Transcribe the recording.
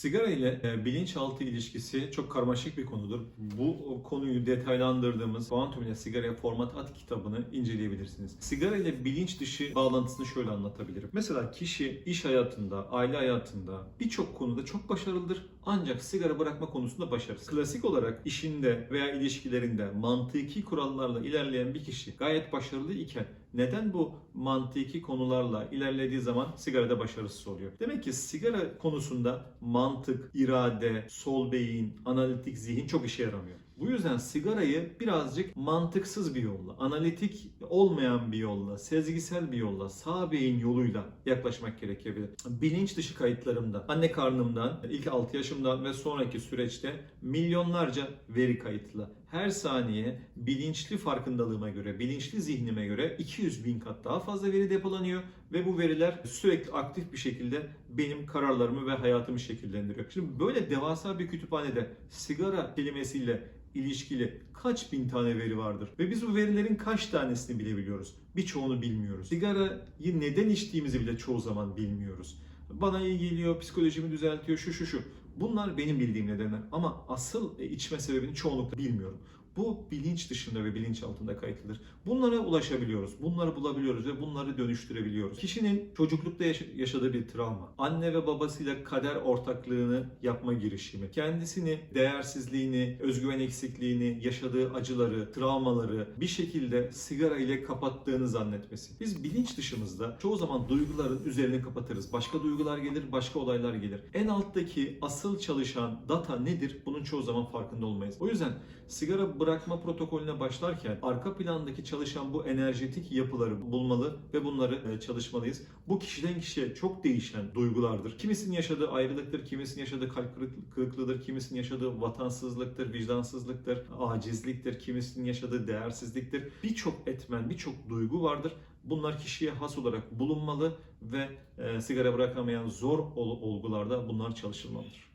Sigara ile e, bilinçaltı ilişkisi çok karmaşık bir konudur. Bu konuyu detaylandırdığımız Kuantum ile Sigaraya Format At kitabını inceleyebilirsiniz. Sigara ile bilinç dışı bağlantısını şöyle anlatabilirim. Mesela kişi iş hayatında, aile hayatında birçok konuda çok başarılıdır ancak sigara bırakma konusunda başarısız. Klasik olarak işinde veya ilişkilerinde mantıki kurallarla ilerleyen bir kişi gayet başarılı iken neden bu mantıki konularla ilerlediği zaman sigarada başarısız oluyor? Demek ki sigara konusunda mantık, irade, sol beyin, analitik zihin çok işe yaramıyor. Bu yüzden sigarayı birazcık mantıksız bir yolla, analitik olmayan bir yolla, sezgisel bir yolla, sağ beyin yoluyla yaklaşmak gerekebilir. Bilinç dışı kayıtlarımda, anne karnımdan, ilk 6 yaşımdan ve sonraki süreçte milyonlarca veri kayıtlı. Her saniye bilinçli farkındalığıma göre, bilinçli zihnime göre 200 bin kat daha fazla veri depolanıyor ve bu veriler sürekli aktif bir şekilde benim kararlarımı ve hayatımı şekillendiriyor. Şimdi böyle devasa bir kütüphanede sigara kelimesiyle ilişkili kaç bin tane veri vardır ve biz bu verilerin kaç tanesini bilebiliyoruz? Birçoğunu bilmiyoruz. Sigarayı neden içtiğimizi bile çoğu zaman bilmiyoruz. Bana iyi geliyor, psikolojimi düzeltiyor, şu şu şu. Bunlar benim bildiğim nedenler ama asıl e, içme sebebini çoğunlukla bilmiyorum. Bu bilinç dışında ve bilinç altında kayıtlıdır. Bunlara ulaşabiliyoruz, bunları bulabiliyoruz ve bunları dönüştürebiliyoruz. Kişinin çocuklukta yaşa- yaşadığı bir travma, anne ve babasıyla kader ortaklığını yapma girişimi, kendisini, değersizliğini, özgüven eksikliğini, yaşadığı acıları, travmaları bir şekilde sigara ile kapattığını zannetmesi. Biz bilinç dışımızda çoğu zaman duyguların üzerini kapatırız. Başka duygular gelir, başka olaylar gelir. En alttaki asıl çalışan data nedir? Bunun çoğu zaman farkında olmayız. O yüzden sigara bırakma protokolüne başlarken arka plandaki çalışan bu enerjetik yapıları bulmalı ve bunları e, çalışmalıyız. Bu kişiden kişiye çok değişen duygulardır. Kimisinin yaşadığı ayrılıktır, kimisinin yaşadığı kalp kırık- kırıklığıdır, kimisinin yaşadığı vatansızlıktır, vicdansızlıktır, acizliktir, kimisinin yaşadığı değersizliktir. Birçok etmen, birçok duygu vardır. Bunlar kişiye has olarak bulunmalı ve e, sigara bırakamayan zor ol- olgularda bunlar çalışılmalıdır.